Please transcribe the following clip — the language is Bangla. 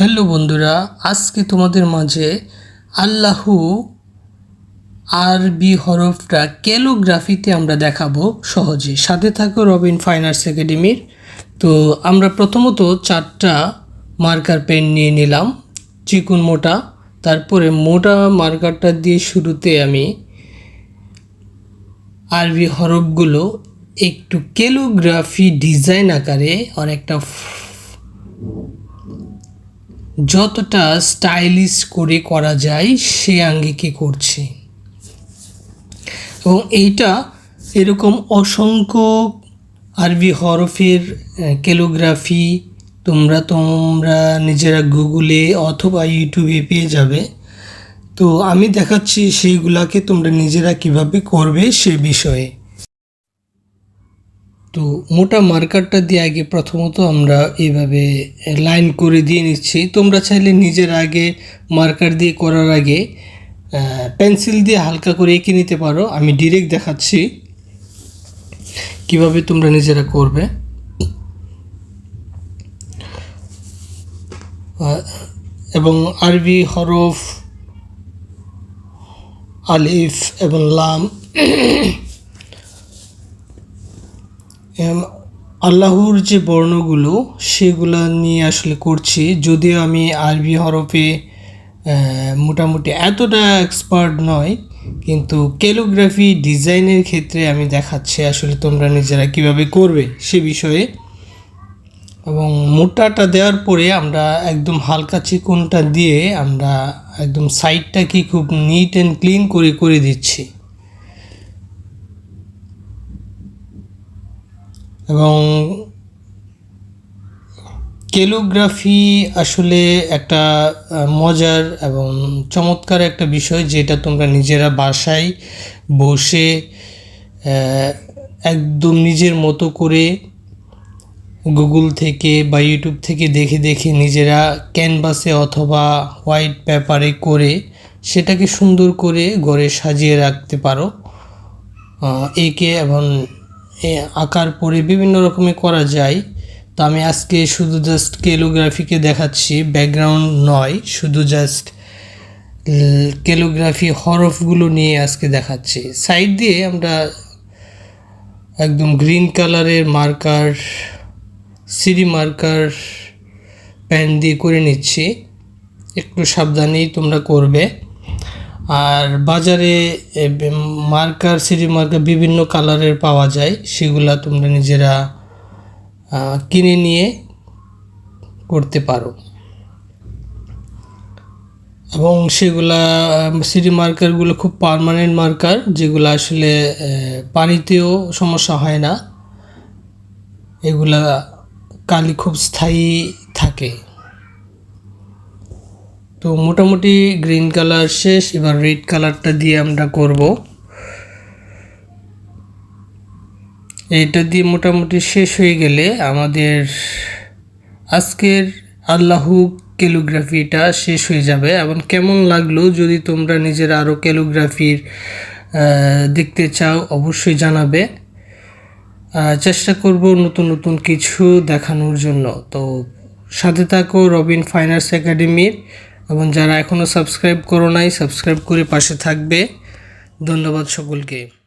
হ্যালো বন্ধুরা, আজকে তোমাদের মাঝে আল্লাহু আরবি হরফটা ক্যালোগ্রাফিতে আমরা দেখাবো সহজে। সাথে থাকো রবিন ফাইন আর্টস একাডেমির। তো আমরা প্রথমত চারটা মার্কার পেন নিয়ে নিলাম, চিকুন মোটা। তারপরে মোটা মার্কারটা দিয়ে শুরুতে আমি আরবি হরফগুলো একটু ক্যালোগ্রাফি ডিজাইন আকারে অনেকটা যতটা স্টাইলিশ করে করা যায় সে আঙ্গিকে করছি। এবং এইটা এরকম অসংখ্য আরবি হরফের ক্যালোগ্রাফি তোমরা তোমরা নিজেরা গুগলে অথবা ইউটিউবে পেয়ে যাবে। তো আমি দেখাচ্ছি সেইগুলাকে তোমরা নিজেরা কীভাবে করবে সে বিষয়ে। তো মোটা মার্কারটা দিয়ে আগে প্রথমত আমরা এইভাবে লাইন করে দিয়ে নিচ্ছি। তোমরা চাইলে নিজের আগে মার্কার দিয়ে করার আগে পেন্সিল দিয়ে হালকা করে এঁকে নিতে পারো। আমি ডিরেক্ট দেখাচ্ছি কীভাবে তোমরা নিজেরা করবে। এবং আরবি হরফ, আলিফ এবং লাম আল্লাহর যে বর্ণগুলো, সেগুলো নিয়ে আসলে করছি। যদিও আমি আরবি হরফে মোটামুটি এতটা এক্সপার্ট নয় কিন্তু ক্যালোগ্রাফি ডিজাইনের ক্ষেত্রে আমি দেখাচ্ছি আসলে তোমরা নিজেরা কীভাবে করবে সে বিষয়ে। এবং মোটাটা দেওয়ার পরে আমরা একদম হালকা চিকনটা দিয়ে আমরা একদম সাইডটাকে খুব নিট অ্যান্ড ক্লিন করে করে দিচ্ছি। এবং কেলোগ্রাফি আসলে একটা মজার এবং চমৎকার একটা বিষয় যেটা তোমরা নিজেরা বাসায় বসে একদম নিজের মতো করে গুগল থেকে বা ইউটিউব থেকে দেখে দেখে নিজেরা ক্যানভাসে অথবা হোয়াইট পেপারে করে সেটাকে সুন্দর করে ঘরে সাজিয়ে রাখতে পারো। একে এবং আকার পরে বিভিন্ন রকমের করা যায়। তো আমি আজকে শুধু জাস্ট কেলোগ্রাফিকে দেখাচ্ছি ব্যাকগ্রাউন্ড নয়, শুধু জাস্ট কেলোগ্রাফি হরফগুলো নিয়ে আজকে দেখাচ্ছি। সাইড দিয়ে আমরা একদম গ্রিন কালারের মার্কার সিডি মার্কার প্যান দিয়ে করে নিচ্ছি। একটু সাবধানেই তোমরা করবে। আর বাজারে মার্কার, সিডি মার্কার বিভিন্ন কালারের পাওয়া যায়, সেগুলা তোমরা নিজেরা কিনে নিয়ে করতে পারো। এবং সেগুলা সিডি মার্কারগুলো খুব পারমানেন্ট মার্কার, যেগুলো আসলে পানিতেও সমস্যা হয় না। এগুলা কালি খুব স্থায়ী থাকে। তো মোটামুটি গ্রিন কালার শেষ, এবার রেড কালারটা দিয়ে আমরা করব। এটা দিয়ে মোটামুটি শেষ হয়ে গেলে আমাদের আজকের আল্লাহু ক্যালোগ্রাফিটা শেষ হয়ে যাবে। এবং কেমন লাগল যদি তোমরা নিজের আরও ক্যালোগ্রাফির দেখতে চাও, অবশ্যই জানাবে। চেষ্টা করব নতুন নতুন কিছু দেখানোর জন্য। তো সাথে থাকো রবিন ফাইনার্স একাডেমির। এবং যারা এখনও সাবস্ক্রাইব করো নাই সাবস্ক্রাইব করে পাশে থাকবে। ধন্যবাদ সকলকে।